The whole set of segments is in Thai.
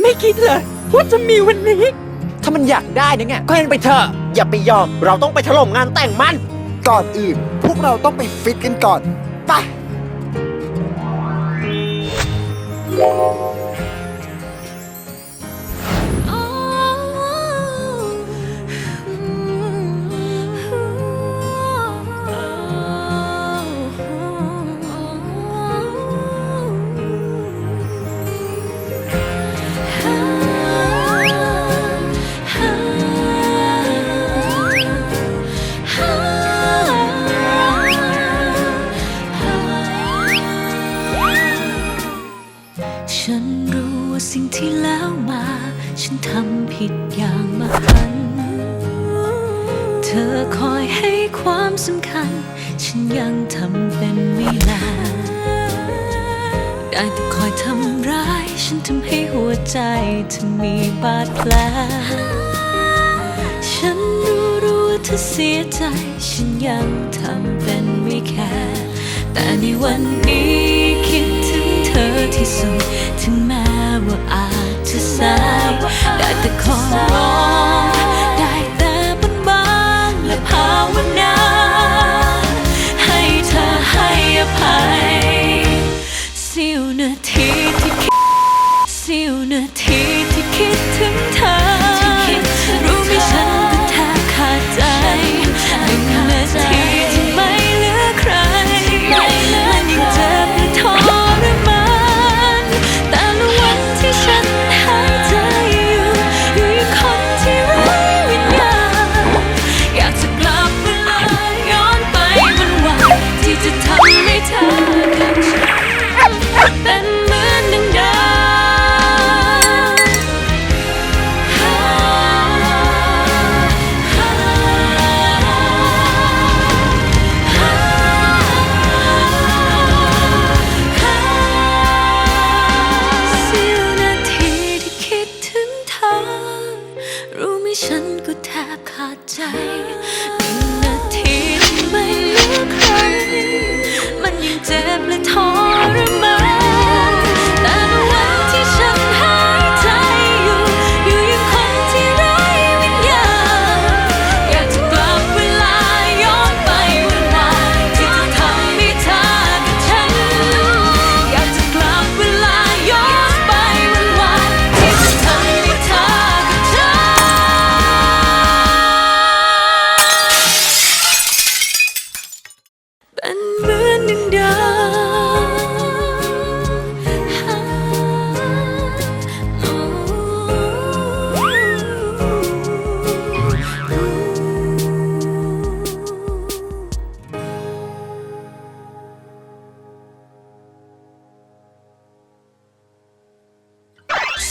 ไม่คิดเลยว่าจะมีวันนี้ ถ้ามันอยากได้นะไงก็ให้มันไปเถอะ อย่าไปยอม เราต้องไปถล่มงานแต่งมัน ก่อนอื่น พวกเราต้องไปฟิตกันก่อน ไป ฉันทำผิดอย่างมหัน เธอคอยให้ความสำคัญ ฉันยังทำเป็นไม่ลาได้แต่คอยทำร้าย ฉันทำให้หัวใจเธอมีบาดแผลฉันรู้รู้ว่าเธอเสียใจ ฉันยังทำเป็นไม่แคร์แต่ในวันนี้คิดถึงเธอที่สุด ถึงแม้ว่าอา จจะสา ขาดใจหนึ่งนาทีไม่เหลือใคร มันยิ่งเจ็บและท้อ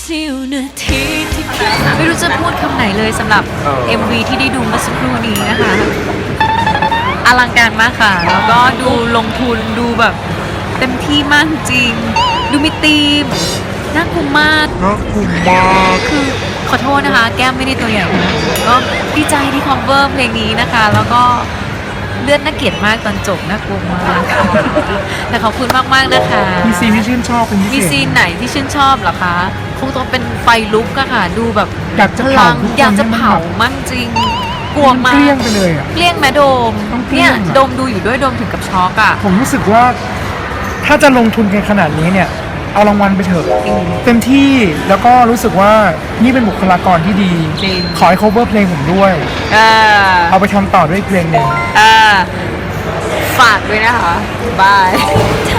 สี้ยวนาทีที่คิดไม่รู้จะพูดคำไหนเลยสำหรับ MV ที่ได้ดูเมื่อสักครู่นี้นะคะ อลังการมากค่ะ แล้วก็ดูลงทุนดูแบบเต็มที่มากจริง ดูมีธีมน่ากลัวมาก น่ากลัวมากคือขอโทษนะคะ แก้มไม่ได้ตัวใหญ่นะก็ดีใจที่ cover เพลงนี้นะคะ แล้วก็ เลือดน่าเกลียดมากตอนจบน่ากลัวมากอะแต่ขอบคุณมากๆนะคะ มีซีนที่ชื่นชอบเป็นพิมีเศซีษนไหนที่ชื่นชอบเหรอคะคงต้องเป็นไฟลุกอะค่ะ ดูแบบอยากจะพเผาลังทุกคนอยากจะให้มันเผาแบบมั่งจริงกลัวมันมาเกลี้ยกงไปเลยอะเกลี้ยงแมโดมต้องเกลี้เนี่ยยงอะโดมดูอยู่ด้วยโดมถึงกับช็อกอะผมรู้สึกว่า ถ้าจะลงทุนกันขนาดนี้เนี่ย เอารางวัลไปเถอะจริง เต็มที่แล้วก็รู้สึกว่านี่เป็นบุคลากรที่ดี จริง ขอให้ cover เพลงผมด้วย เออเอาไปทำต่อด้วยอีกเพลงหนึ่ง เออฝากด้วยนะคะบายเธ